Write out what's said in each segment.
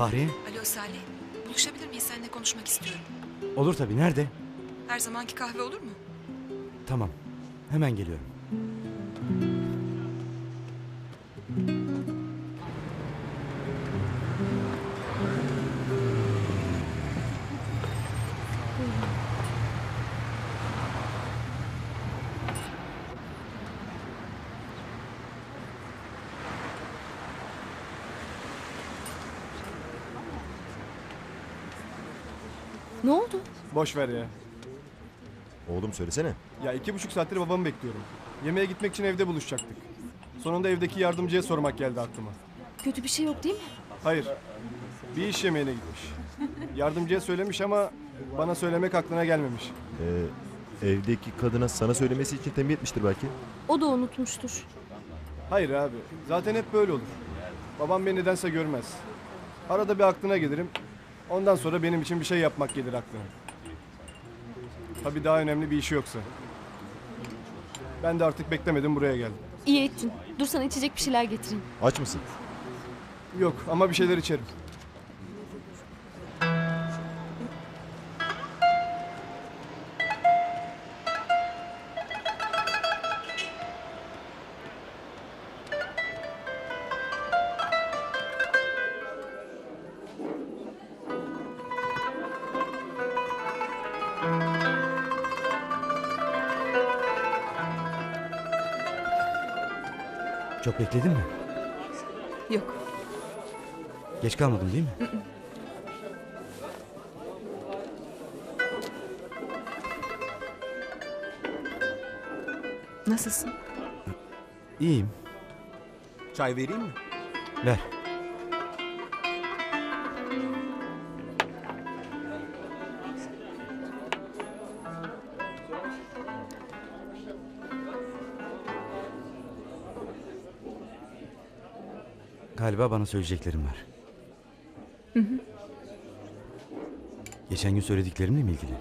Fahriye? Alo Salih. Buluşabilir miyiz? Seninle konuşmak istiyorum. Olur tabii. Nerede? Her zamanki kahve olur mu? Tamam. Hemen geliyorum. Ne oldu? Boş ver ya. Oğlum söylesene. Ya iki buçuk saattir babamı bekliyorum. Yemeğe gitmek için evde buluşacaktık. Sonunda evdeki yardımcıya sormak geldi aklıma. Kötü bir şey yok değil mi? Hayır. Bir iş yemeğine gitmiş. Yardımcıya söylemiş ama bana söylemek aklına gelmemiş. Ee, evdeki kadına sana söylemesi için tembih etmiştir belki. O da unutmuştur. Hayır abi. Zaten hep böyle olur. Babam beni nedense görmez. Arada bir aklına gelirim. Ondan sonra benim için bir şey yapmak gelir aklına. Tabii daha önemli bir işi yoksa. Ben de artık beklemedim buraya geldim. İyi ettin. Dur sana içecek bir şeyler getireyim. Aç mısın? Yok ama bir şeyler içerim. Çok bekledin mi? Yok. Geç kalmadım değil mi? Nasılsın? İyiyim. Çay vereyim mi? Ver. Galiba bana söyleyeceklerim var. Geçen gün söylediklerimle mi ilgili?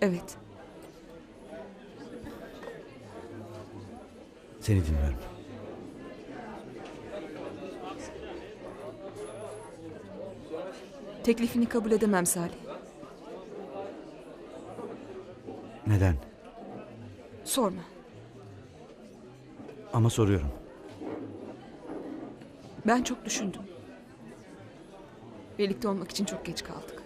Evet. Seni dinliyorum. Teklifini kabul edemem Salih. Neden? Sorma. Ama soruyorum. Ben çok düşündüm. Birlikte olmak için çok geç kaldık.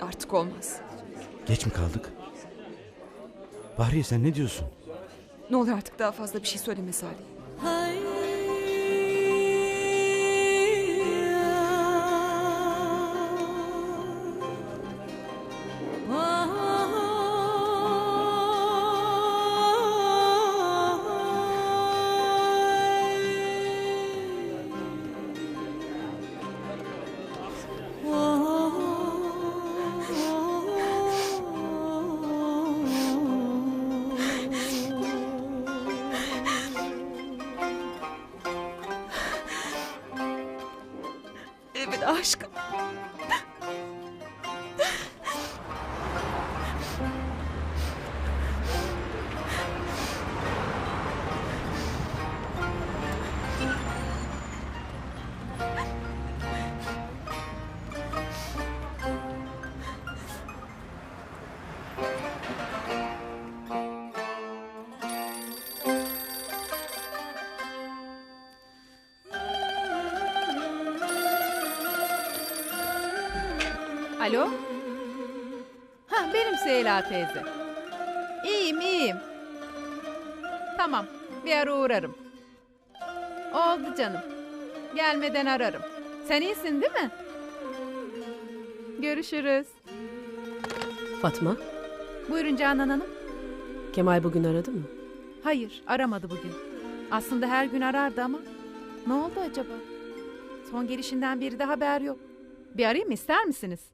Artık olmaz. Geç mi kaldık? Bahriye sen ne diyorsun? Ne olur artık daha fazla bir şey söyleme Salih. Evet aşkım. Alo? Ha benim Süheyla teyze. İyiyim iyiyim. Tamam bir ara uğrarım. Oldu canım. Gelmeden ararım. Sen iyisin değil mi? Görüşürüz. Fatma, Buyurun Canan Hanım. Kemal bugün aradı mı? Hayır aramadı bugün. Aslında her gün arardı ama. Ne oldu acaba? Son gelişinden beri de haber yok. Bir arayayım ister misiniz?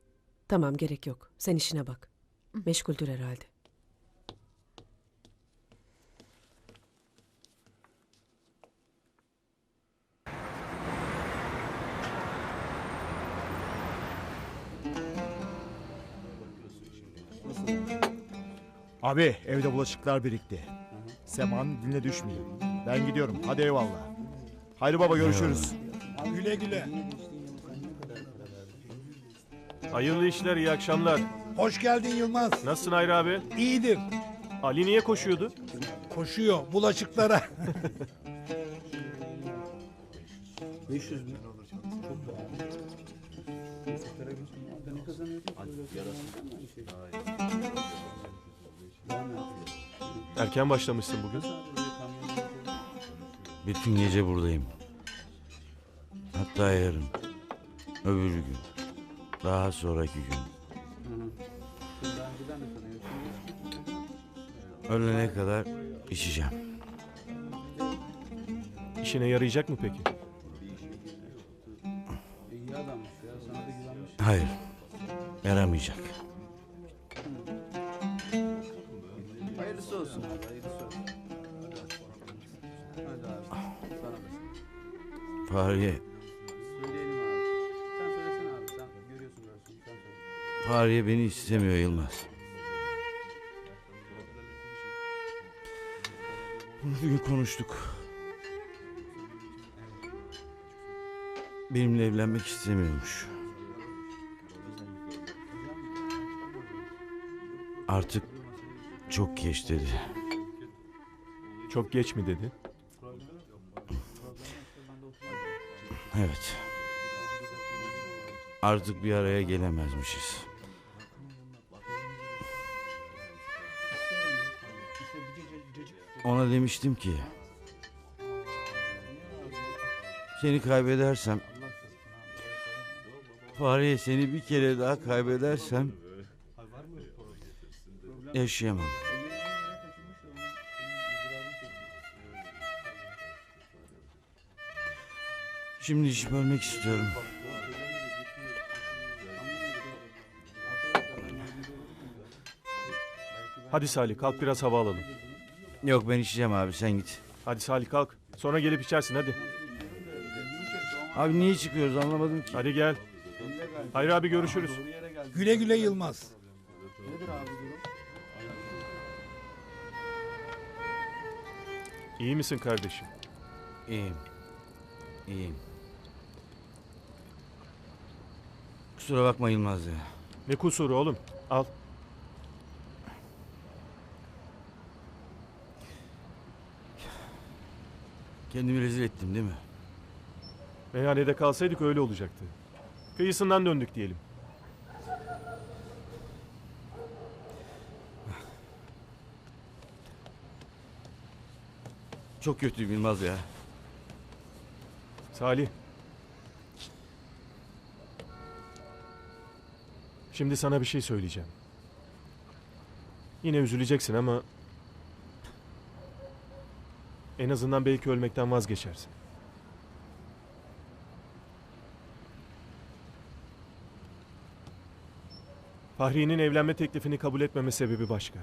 Tamam gerek yok. Sen işine bak. Meşguldür herhalde. Abi evde bulaşıklar birikti. Sema'nın diline düşmeyeyim. Ben gidiyorum. Hadi eyvallah. Haydi baba görüşürüz. Güle güle. Hayırlı işler, iyi akşamlar. Hoş geldin Yılmaz. Nasılsın Hayri abi? İyidir. Ali niye koşuyordu? Koşuyor bulaşıklara. Erken başlamışsın bugün. Bütün gece buradayım. Hatta yarın. Öbür gün. Daha sonraki gün. Ölene kadar içeceğim. İşine yarayacak mı peki? Hayır. Yaramayacak. Fahriye. Fahriye beni istemiyor Yılmaz. Bunu bugün konuştuk. Benimle evlenmek istemiyormuş. Artık çok geç dedi. Çok geç mi dedi? Evet. Artık bir araya gelemezmişiz. Ona demiştim ki seni kaybedersem Fahriye seni bir kere daha kaybedersem yaşayamam. Şimdi işi bölmek istiyorum. Hadi Salih kalk biraz hava alalım. Yok ben içeceğim abi sen git. Hadi Salih kalk. Sonra gelip içersin hadi. Abi niye çıkıyoruz anlamadım ki. Hadi gel. Hayri abi görüşürüz. güle güle Yılmaz. İyi misin kardeşim? İyiyim. İyiyim. Kusura bakma Yılmaz ya. Ne kusuru oğlum? Al. Kendimi rezil ettim değil mi? Meyhanede kalsaydık öyle olacaktı. Kıyısından döndük diyelim. Çok kötüyüm Yılmaz ya. Salih. Şimdi sana bir şey söyleyeceğim. Yine üzüleceksin ama en azından belki ölmekten vazgeçersin. Fahriye'nin evlenme teklifini kabul etmeme sebebi başka.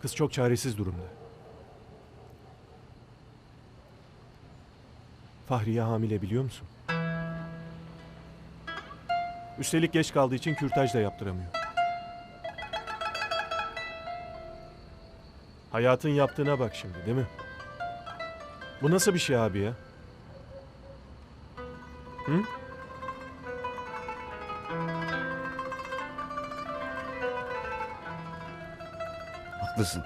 Kız çok çaresiz durumda. Fahriye hamile biliyor musun? Üstelik geç kaldığı için kürtaj da yaptıramıyor. Hayatın yaptığına bak şimdi değil mi? Bu nasıl bir şey abi ya? Hı? Haklısın.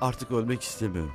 Artık ölmek istemiyorum.